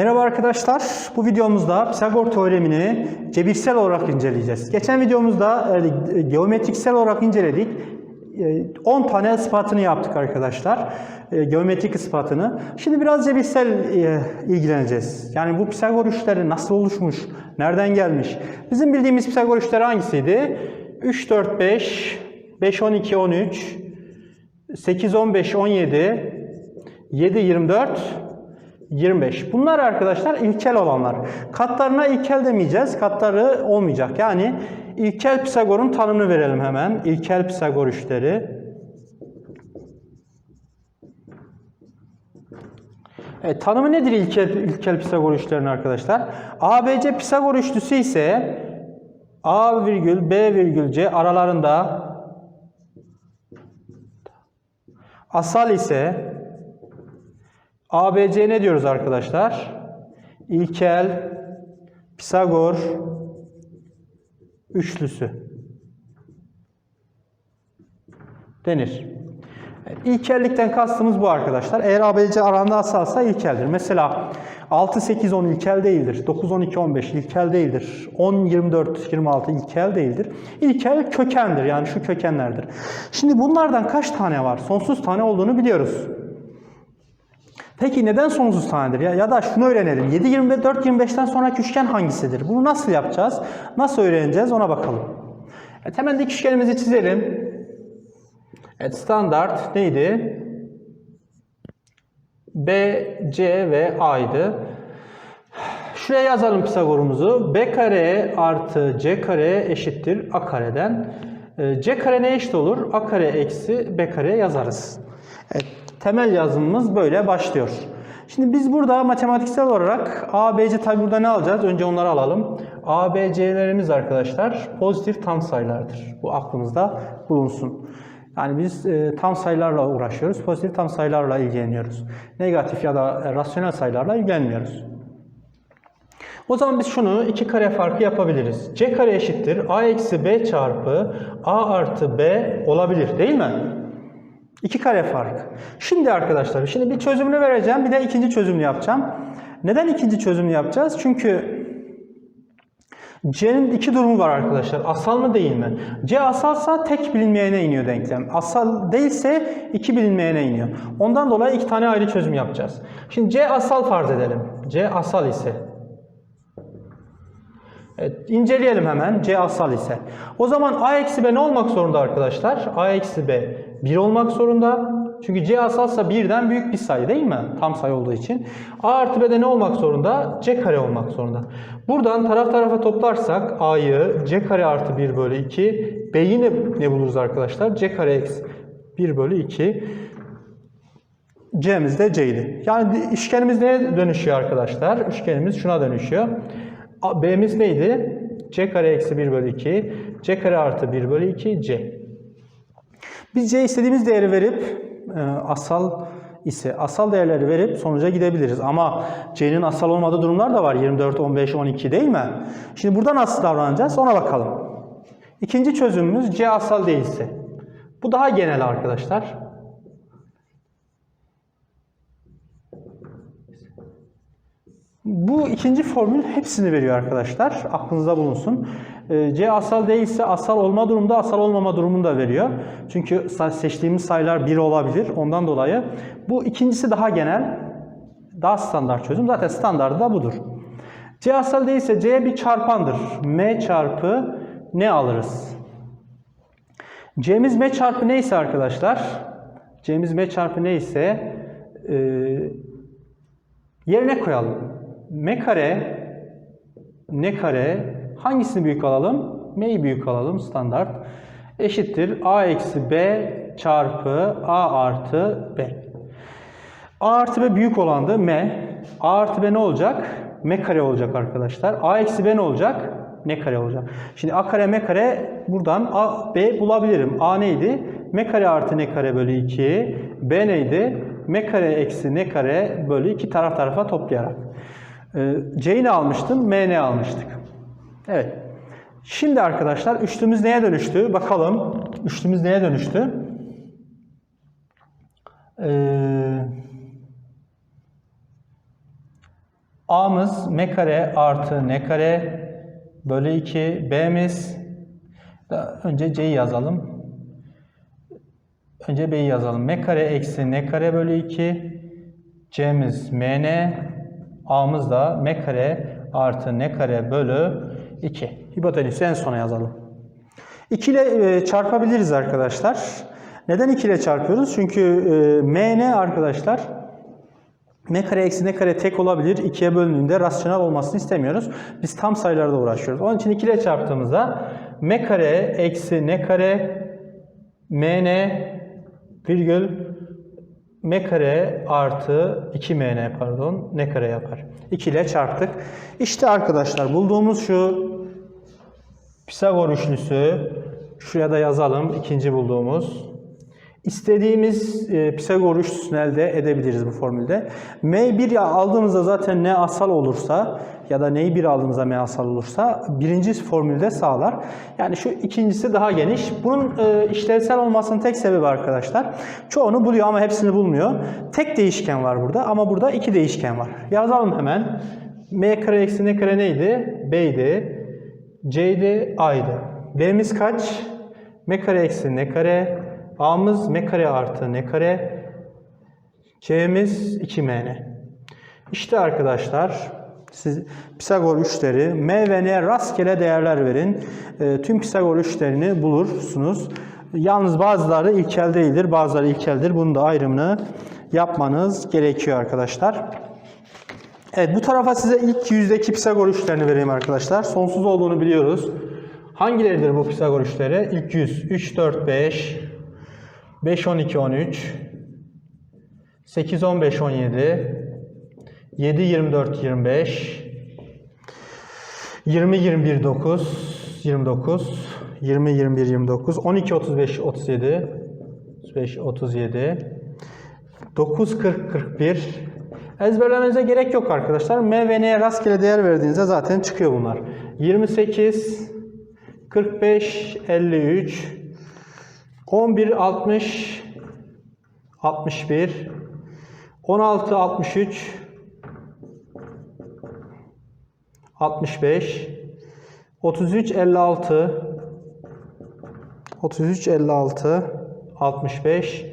Merhaba arkadaşlar. Bu videomuzda Pisagor teoremini cebirsel olarak inceleyeceğiz. Geçen videomuzda e, geometriksel olarak inceledik. E, 10 tane ispatını yaptık arkadaşlar. E, geometrik ispatını. Şimdi biraz cebirsel e, ilgileneceğiz. Yani bu Pisagor üçleri nasıl oluşmuş? Nereden gelmiş? Bizim bildiğimiz Pisagor üçleri hangisiydi? 3, 4, 5, 5, 12, 13, 8, 15, 17, 7, 24, 25. Bunlar arkadaşlar ilkel olanlar. Katlarına ilkel demeyeceğiz. Katları olmayacak. Yani ilkel Pisagor'un tanımını verelim hemen. İlkel Pisagor üçleri. Evet, tanımı nedir ilkel, ilkel Pisagor üçlerinin arkadaşlar? ABC Pisagor üçlüsü ise A virgül B virgül C aralarında asal ise ABC ne diyoruz arkadaşlar? İlkel Pisagor üçlüsü denir. İlkellikten kastımız bu arkadaşlar. Eğer ABC aranda asalsa ilkeldir. Mesela 6, 8, 10 ilkel değildir. 9, 12, 15 ilkel değildir. 10, 24, 26 ilkel değildir. İlkel kökendir. Yani şu kökenlerdir. Şimdi bunlardan kaç tane var? Sonsuz tane olduğunu biliyoruz. Peki neden sonsuz tanedir? Ya, ya da şunu öğrenelim. 7, 24, 25'ten sonraki üçgen hangisidir? Bunu nasıl yapacağız? Nasıl öğreneceğiz? Ona bakalım. Evet, hemen dik üçgenimizi çizelim. Evet, standart neydi? B, C ve A'ydı. Şuraya yazalım Pisagor'umuzu. B kare artı C kare eşittir A kareden. Ee, C kare ne eşit olur? A kare eksi B kare yazarız. Evet, temel yazımımız böyle başlıyor. Şimdi biz burada matematiksel olarak A, B, C tabi burada ne alacağız? Önce onları alalım. A, B, C'lerimiz arkadaşlar pozitif tam sayılardır. Bu aklımızda bulunsun. Yani biz e, tam sayılarla uğraşıyoruz. Pozitif tam sayılarla ilgileniyoruz. Negatif ya da rasyonel sayılarla ilgilenmiyoruz. O zaman biz şunu iki kare farkı yapabiliriz. C kare eşittir A eksi B çarpı A artı B olabilir değil mi? İki kare fark. Şimdi arkadaşlar, şimdi bir çözümünü vereceğim, bir de ikinci çözümünü yapacağım. Neden ikinci çözümünü yapacağız? Çünkü C'nin iki durumu var arkadaşlar. Asal mı değil mi? C asalsa tek bilinmeyene iniyor denklem. Asal değilse iki bilinmeyene iniyor. Ondan dolayı iki tane ayrı çözüm yapacağız. Şimdi C asal farz edelim. C asal ise. Evet, inceleyelim hemen. C asal ise. O zaman A eksi B ne olmak zorunda arkadaşlar? A eksi B 1 olmak zorunda. Çünkü C asalsa birden büyük bir sayı değil mi? Tam sayı olduğu için. A artı B'de ne olmak zorunda? C kare olmak zorunda. Buradan taraf tarafa toplarsak A'yı C kare artı 1 bölü 2. B'yi ne, ne buluruz arkadaşlar? C kare eksi 1 bölü 2. C'miz de C'ydi. Yani üçgenimiz neye dönüşüyor arkadaşlar? Üçgenimiz şuna dönüşüyor. B'miz neydi? C kare eksi 1 bölü 2. C kare artı 1 bölü 2 C. Biz C istediğimiz değeri verip e, asal ise asal değerleri verip sonuca gidebiliriz. Ama C'nin asal olmadığı durumlar da var. 24, 15, 12 değil mi? Şimdi burada nasıl davranacağız ona bakalım. İkinci çözümümüz C asal değilse. Bu daha genel arkadaşlar. Bu ikinci formül hepsini veriyor arkadaşlar. Aklınızda bulunsun. Ee, C asal değilse asal olma durumda asal olmama durumunu da veriyor. Çünkü seçtiğimiz sayılar 1 olabilir. Ondan dolayı bu ikincisi daha genel, daha standart çözüm. Zaten standardı da budur. C asal değilse C bir çarpandır. M çarpı ne alırız? C'miz M çarpı neyse arkadaşlar, C'miz M çarpı neyse e, yerine koyalım. M kare, ne kare, hangisini büyük alalım? M'yi büyük alalım standart. Eşittir A eksi B çarpı A artı B. A artı B büyük olandı M. A artı B ne olacak? M kare olacak arkadaşlar. A eksi B ne olacak? Ne kare olacak. Şimdi A kare M kare buradan A, B bulabilirim. A neydi? M kare artı ne kare bölü 2. B neydi? M kare eksi ne kare bölü 2 taraf tarafa toplayarak. Ee, ne almıştım? M almıştık? Evet. Şimdi arkadaşlar üçlümüz neye dönüştü? Bakalım. Üçlümüz neye dönüştü? Ee, A'mız m kare artı n kare bölü 2. B'miz da önce C'yi yazalım. Önce B'yi yazalım. M kare eksi n kare bölü 2. C'miz mn. A'mız da m kare artı n kare bölü 2. Hipotenüsü en sona yazalım. 2 ile e, çarpabiliriz arkadaşlar. Neden 2 ile çarpıyoruz? Çünkü e, mn arkadaşlar m kare eksi n kare tek olabilir. 2'ye bölündüğünde rasyonel olmasını istemiyoruz. Biz tam sayılarda uğraşıyoruz. Onun için 2 ile çarptığımızda m kare eksi n kare mn virgül m kare artı 2mn pardon n kare yapar. 2 ile çarptık. İşte arkadaşlar bulduğumuz şu Pisagor üçlüsü şuraya da yazalım ikinci bulduğumuz. İstediğimiz e, Pisagor üçlüsünü elde edebiliriz bu formülde. M1 aldığımızda zaten ne asal olursa ya da neyi 1 aldığımızda M asal olursa birinci formülde sağlar. Yani şu ikincisi daha geniş. Bunun e, işlevsel olmasının tek sebebi arkadaşlar. Çoğunu buluyor ama hepsini bulmuyor. Tek değişken var burada ama burada iki değişken var. Yazalım hemen. M kare eksi n kare neydi? B'ydi. C'ydi, A'ydı. B'miz kaç? M kare eksi n kare. A'mız M kare artı n kare. C'miz 2mn. İşte arkadaşlar siz Pisagor üçleri M ve N rastgele değerler verin. E, tüm Pisagor üçlerini bulursunuz. Yalnız bazıları ilkel değildir, bazıları ilkeldir. Bunun da ayrımını yapmanız gerekiyor arkadaşlar. Evet bu tarafa size ilk yüzdeki Pisagor üçlerini vereyim arkadaşlar. Sonsuz olduğunu biliyoruz. Hangileridir bu Pisagor üçleri? İlk yüz 3, 4, 5, 5, 12, 13, 8, 15, 17, 7, 24, 25, 20, 21, 9, 29, 20, 21, 29, 12, 35, 37, 35, 37, 9, 40, 41. Ezberlemenize gerek yok arkadaşlar. M ve N'ye rastgele değer verdiğinizde zaten çıkıyor bunlar. 28, 45, 53, 11, 60, 61, 16, 63, 65, 33, 56, 33, 56, 65,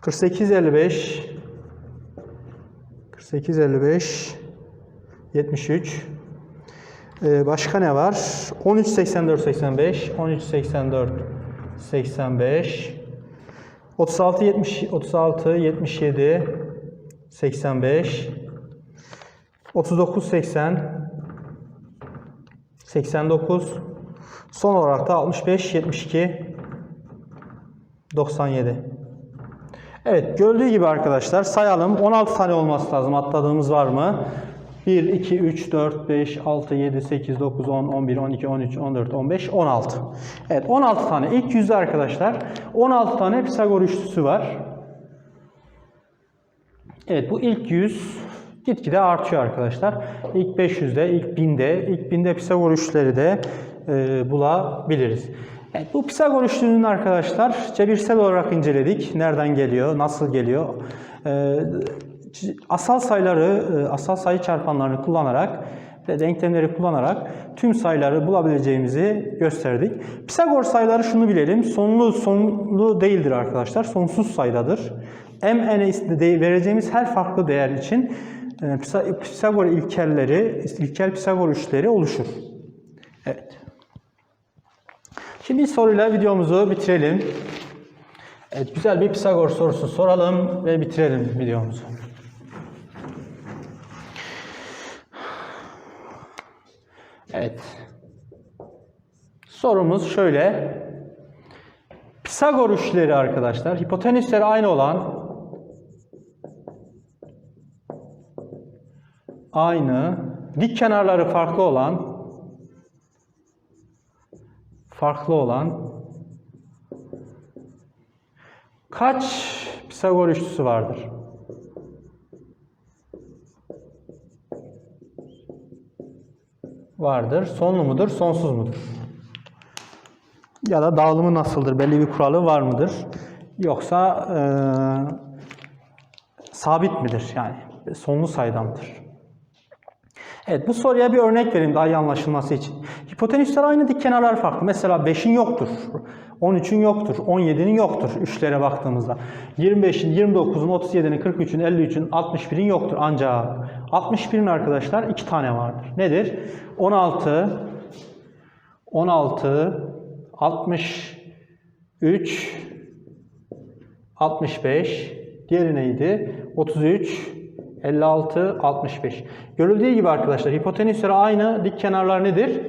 48, 55, 48, 55, 73. Ee, başka ne var? 13, 84, 85, 13, 84, 85, 36, 70, 36, 77, 85, 39, 80, 89, son olarak da 65, 72, 97. Evet gördüğü gibi arkadaşlar sayalım. 16 tane olması lazım. Atladığımız var mı? 1, 2, 3, 4, 5, 6, 7, 8, 9, 10, 11, 12, 13, 14, 15, 16. Evet 16 tane. İlk yüzde arkadaşlar 16 tane Pisagor üçlüsü var. Evet bu ilk yüz gitgide artıyor arkadaşlar. İlk 500'de, ilk 1000'de, ilk 1000'de Pisagor üçleri de e, bulabiliriz. Evet, bu Pisagor üçlünün arkadaşlar cebirsel olarak inceledik. Nereden geliyor, nasıl geliyor? Ee, asal sayıları, e, asal sayı çarpanlarını kullanarak ve denklemleri kullanarak tüm sayıları bulabileceğimizi gösterdik. Pisagor sayıları şunu bilelim. Sonlu sonlu değildir arkadaşlar. Sonsuz sayıdadır. m n'e vereceğimiz her farklı değer için e, Pisa- Pisagor ilkelleri, ilkel Pisagor üçleri oluşur. Evet. Şimdi soruyla videomuzu bitirelim. Evet, güzel bir Pisagor sorusu soralım ve bitirelim videomuzu. Evet. Sorumuz şöyle. Pisagor üçleri arkadaşlar, hipotenüsleri aynı olan aynı, dik kenarları farklı olan farklı olan kaç Pisagor üçlüsü vardır? Vardır. Sonlu mudur, sonsuz mudur? Ya da dağılımı nasıldır? Belli bir kuralı var mıdır? Yoksa eee, sabit midir yani? sonlu sayıdandır. Evet bu soruya bir örnek vereyim daha iyi anlaşılması için. Hipotenüsler aynı dik kenarlar farklı. Mesela 5'in yoktur. 13'ün yoktur. 17'nin yoktur. Üçlere baktığımızda. 25'in, 29'un, 37'nin, 43'ün, 53'ün, 61'in yoktur. Ancak 61'in arkadaşlar iki tane vardır. Nedir? 16, 16, 63, 65, diğeri neydi? 33, 56, 65. Görüldüğü gibi arkadaşlar hipotenüsleri aynı, dik kenarlar nedir?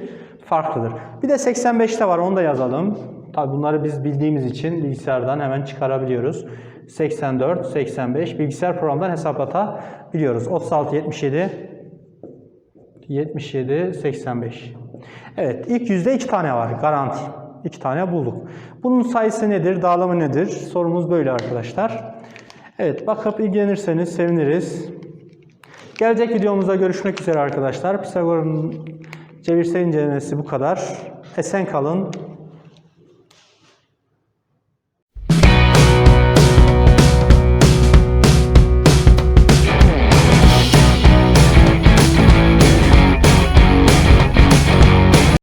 Farklıdır. Bir de 85'te var onu da yazalım. Tabi bunları biz bildiğimiz için bilgisayardan hemen çıkarabiliyoruz. 84, 85 bilgisayar programından hesaplatabiliyoruz. 36, 77, 77, 85. Evet ilk yüzde iki tane var garanti. İki tane bulduk. Bunun sayısı nedir? Dağılımı nedir? Sorumuz böyle arkadaşlar. Evet bakıp ilgilenirseniz seviniriz. Gelecek videomuzda görüşmek üzere arkadaşlar. Pisagor'un cebirsel incelemesi bu kadar. Esen kalın.